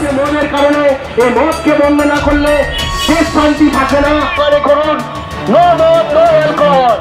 যে মদের কারণে এই মদকে বন্ধ না করলে দেশ শান্তি থাকে না। করে করুন। নো মদ নো অ্যালকোহল।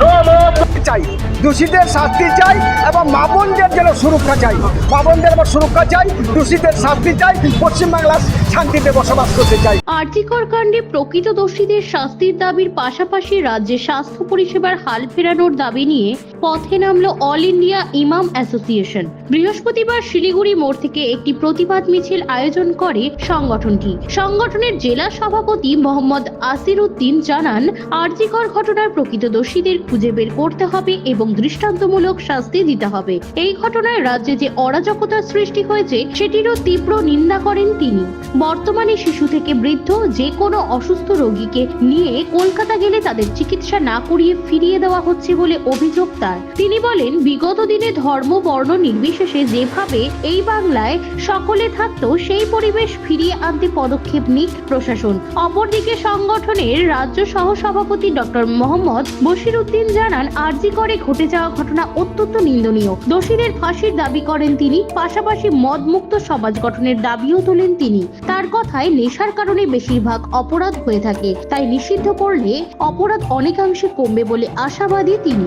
নো মদ চাই। দোষীদের শাস্তি চাই এবং মা বোনদের যেন সুরক্ষা চাই। মা বোনদের আবার সুরক্ষা চাই, দোষীদের শাস্তি চাই। পশ্চিমবাংলার শান্তিতে বসবাস করতে চাই। আর্থিকর কাণ্ডে প্রকৃত দোষীদের শাস্তির দাবির পাশাপাশি রাজ্যে স্বাস্থ্য পরিষেবার হাল ফেরানোর দাবি নিয়ে পথে নামল অল ইন্ডিয়া ইমাম অ্যাসোসিয়েশন। বৃহস্পতিবার শিলিগুড়ি মোড় থেকে একটি প্রতিবাদ মিছিল আয়োজন করে সংগঠনটি। সংগঠনের জেলা সভাপতি মোহাম্মদ আসির উদ্দিন জানান আর্থিকর ঘটনার প্রকৃত দোষীদের খুঁজে বের করতে হবে এবং দৃষ্টান্তমূলক শাস্তি দিতে হবে। এই ঘটনায় রাজ্যে যে অরাজকতার সৃষ্টি হয়েছে, সেটিরও তীব্র নিন্দা করেন তিনি। বর্তমানে শিশু থেকে বৃদ্ধ যে কোনো অসুস্থ রোগীকে নিয়ে কলকাতা গেলে তাদের চিকিৎসা না করিয়ে ফিরিয়ে দেওয়া হচ্ছে বলে অভিযোগ তার। তিনি বলেন, বিগত দিনে ধর্ম, বর্ণ নির্বিশেষে যেভাবে এই বাংলায় সকলে থাকতো, সেই পরিবেশ ফিরিয়ে আনতে পদক্ষেপ নিক প্রশাসন। অপরদিকে সংগঠনের রাজ্য সহ সভাপতি ডক্টর মোহাম্মদ বশির উদ্দিন জানান, আরজি করে ঘটে যাওয়া ঘটনা অত্যন্ত নিন্দনীয়। দোষীদের ফাঁসির দাবি করেন তিনি, পাশাপাশি মদমুক্ত সমাজ গঠনের দাবিও তোলেন তিনি। তার কথায় নেশার কারণে বেশিরভাগ অপরাধ হয়ে থাকে। তাই নিষিদ্ধ করলে অপরাধ অনেকাংশে কমবে বলে আশাবাদী তিনি।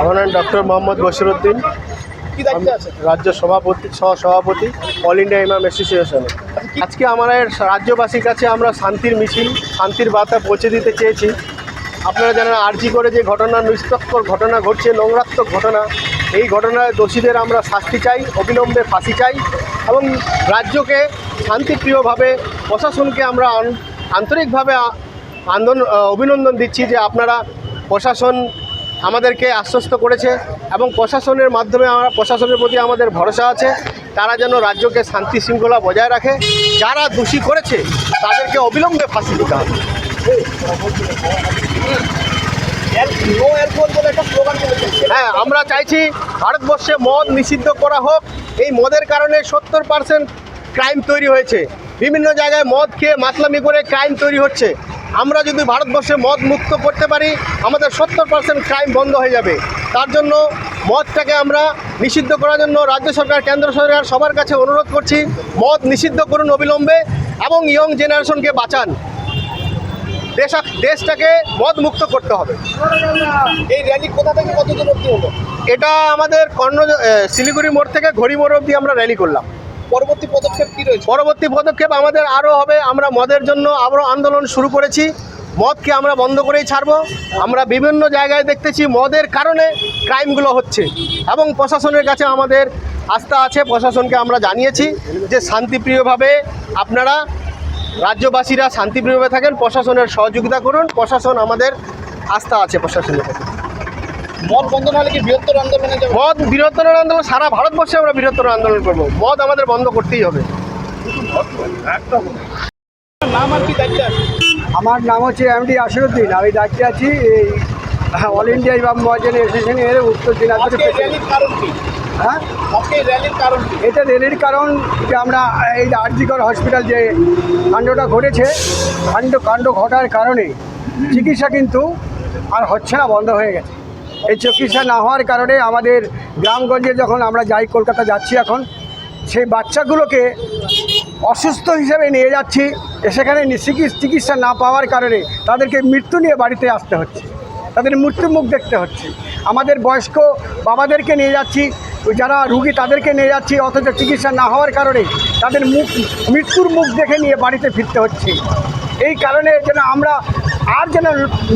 আমার নাম ডক্টর মোহাম্মদ বসিরুদ্দিন রাজ্য সভাপতি সহ সভাপতি অল ইন্ডিয়া ইমাম অ্যাসোসিয়েশনে আজকে আমাদের রাজ্যবাসীর কাছে আমরা শান্তির মিছিল শান্তির বার্তা পৌঁছে দিতে চেয়েছি। আপনারা জানেন আর্জি করে যে ঘটনা নিস্তক্ষর ঘটনা ঘটছে নোংরাত্মক ঘটনা এই ঘটনায় দোষীদের আমরা শাস্তি চাই অবিলম্বে ফাঁসি চাই। এবং রাজ্যকে শান্তিপ্রিয়ভাবে, প্রশাসনকে আমরা আন্তরিকভাবে আন্দোলন অভিনন্দন দিচ্ছি যে আপনারা প্রশাসন আমাদেরকে আশ্বস্ত করেছে এবং প্রশাসনের মাধ্যমে আমরা প্রশাসনের প্রতি আমাদের ভরসা আছে। তারা যেন রাজ্যকে শান্তি শৃঙ্খলা বজায় রাখে। যারা দোষী করেছে, তাদেরকে অবিলম্বে ফাঁসি দিতে হবে। হ্যাঁ আমরা চাইছি ভারতবর্ষে মদ নিষিদ্ধ করা হোক। এই মদের কারণে সত্তর পার্সেন্ট ক্রাইম তৈরি হয়েছে। বিভিন্ন জায়গায় মদ খেয়ে মাতলামি করে ক্রাইম তৈরি হচ্ছে। আমরা যদি ভারতবর্ষে মদ মুক্ত করতে পারি, আমাদের সত্তর পার্সেন্ট ক্রাইম বন্ধ হয়ে যাবে। তার জন্য মদটাকে আমরা নিষিদ্ধ করার জন্য রাজ্য সরকার, কেন্দ্র সরকার সবার কাছে অনুরোধ করছি, মদ নিষিদ্ধ করুন অবিলম্বে এবং ইয়ং জেনারেশনকে বাঁচান। দেশ দেশটাকে মদ মুক্ত করতে হবে। এই র্যালি কোথা থেকে কত দূর অব্দি হলো? এটা আমাদের কর্ণ শিলিগুড়ি মোড় থেকে ঘড়ি মোড় অবধি আমরা র্যালি করলাম। পরবর্তী পদক্ষেপ কি রয়েছে? পরবর্তী পদক্ষেপ আমাদের আরও হবে। আমরা মদের জন্য আরও আন্দোলন শুরু করেছি। মদকে আমরা বন্ধ করেই ছাড়বো। আমরা বিভিন্ন জায়গায় দেখতেছি মদের কারণে ক্রাইমগুলো হচ্ছে এবং প্রশাসনের কাছে আমাদের আস্থা আছে। প্রশাসনকে আমরা জানিয়েছি যে শান্তিপ্রিয়ভাবে আপনারা রাজ্যবাসীরা শান্তিপ্রিয়ভাবে থাকেন প্রশাসনের সহযোগিতা করুন। প্রশাসন আমাদের আস্থা আছে প্রশাসনের প্রতি। মদ বন্ধ না হলে কি বৃহত্তর আন্দোলনে মদ বৃহত্তর আন্দোলন সারা ভারতবর্ষে আমরা বৃহত্তর আন্দোলন করব। মদ আমাদের বন্ধ করতেই হবে। নাম আর কি দায়িত্ব আমার নাম হচ্ছে এমডি আসিরুদ্দিন আমি দায়িত্বে আছি এই অল ইন্ডিয়া ইমাম মহাজন অ্যাসোসিয়েশনের উত্তর দিনাজপুরের র্যালির হ্যাঁ? আজকে র্যালির কারণ এটা রেলের কারণ যে আমরা এই আরজিকর হসপিটাল যে কাণ্ডটা ঘটেছে কাণ্ড কাণ্ড ঘটার কারণে চিকিৎসা কিন্তু আর হচ্ছে না বন্ধ হয়ে গেছে। এই চিকিৎসা না হওয়ার কারণে আমাদের গ্রামগঞ্জে যখন আমরা যাই কলকাতা যাচ্ছি এখন সেই বাচ্চাগুলোকে অসুস্থ হিসেবে নিয়ে যাচ্ছি সেখানে চিকিৎসা না পাওয়ার কারণে তাদেরকে মৃত্যু নিয়ে বাড়িতে আসতে হচ্ছে। তাদের মৃত্যুর মুখ দেখতে হচ্ছে। আমাদের বয়স্ক বাবাদেরকে নিয়ে যাচ্ছি যারা রুগী তাদেরকে নিয়ে যাচ্ছি, অথচ চিকিৎসা না হওয়ার কারণে তাদের মুখ, মৃত্যুর মুখ দেখে নিয়ে বাড়িতে ফিরতে হচ্ছে। এই কারণে যেন আমরা আর যেন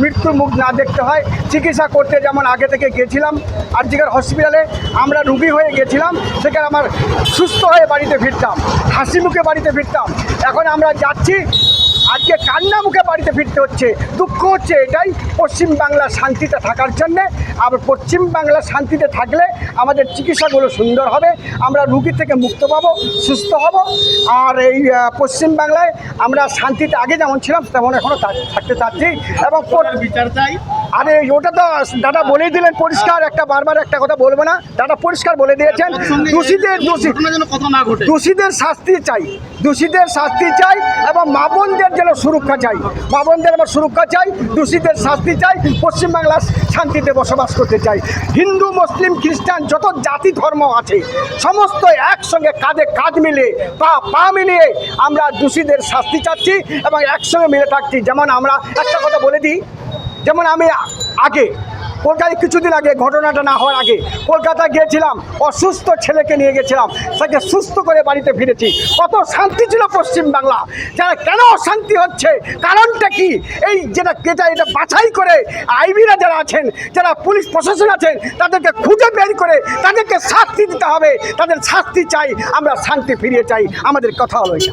মৃত্যুর মুখ না দেখতে হয়। চিকিৎসা করতে যেমন আগে থেকে গেছিলাম আর্জিকার হসপিটালে আমরা রুগী হয়ে গেছিলাম সেখানে আমার সুস্থ হয়ে বাড়িতে ফিরতাম হাসি মুখে বাড়িতে ফিরতাম। এখন আমরা যাচ্ছি আজকে কান্না মুখে বাড়িতে ফিরতে হচ্ছে দুঃখ হচ্ছে এটাই। পশ্চিম বাংলা শান্তিতে থাকার জন্যে আর পশ্চিম বাংলা শান্তিতে থাকলে আমাদের চিকিৎসাগুলো সুন্দর হবে। আমরা রুগী থেকে মুক্ত পাব সুস্থ হব। আর এই আহ, পশ্চিম বাংলায় আমরা শান্তিতে আগে যেমন ছিলাম তেমন এখনও থাকতে চাচ্ছি। চাচ্ছি এবং বিচার চাই আরে ওটা তো দাদা বলেই দিলেন পরিষ্কার একটা বারবার একটা কথা বলব না। দাদা পরিষ্কার বলে দিয়েছেন দোষীদের দোষী দোষীদের শাস্তি চাই দোষীদের শাস্তি চাই এবং মা বোনদের যেন সুরক্ষা চাই। মা বোনদের আমার সুরক্ষা চাই দোষীদের শাস্তি চাই পশ্চিমবাংলার শান্তিতে বসবাস করতে চাই। হিন্দু মুসলিম খ্রিস্টান যত জাতি ধর্ম আছে সমস্ত একসঙ্গে কাঁধে কাঁধ মিলিয়ে পা পা মিলিয়ে আমরা দোষীদের শাস্তি চাচ্ছি এবং একসঙ্গে মিলে থাকছি। যেমন আমরা একটা কথা বলে দিই। যেমন আমি আগে কলকাতায় কিছুদিন আগে ঘটনাটা না হওয়ার আগে কলকাতা গিয়েছিলাম অসুস্থ ছেলেকে নিয়ে গেছিলাম তাকে সুস্থ করে বাড়িতে ফিরেছি। কত শান্তি ছিল পশ্চিম বাংলা যারা কেন অশান্তি হচ্ছে কারণটা কি? এই যেটা যেটা এটা বাছাই করে আইবিরা যারা আছেন যারা পুলিশ প্রশাসন আছেন তাদেরকে খুঁজে বের করে তাদেরকে শাস্তি দিতে হবে। তাদের শাস্তি চাই আমরা শান্তি ফিরিয়ে চাই। আমাদের কথা হলো এটা।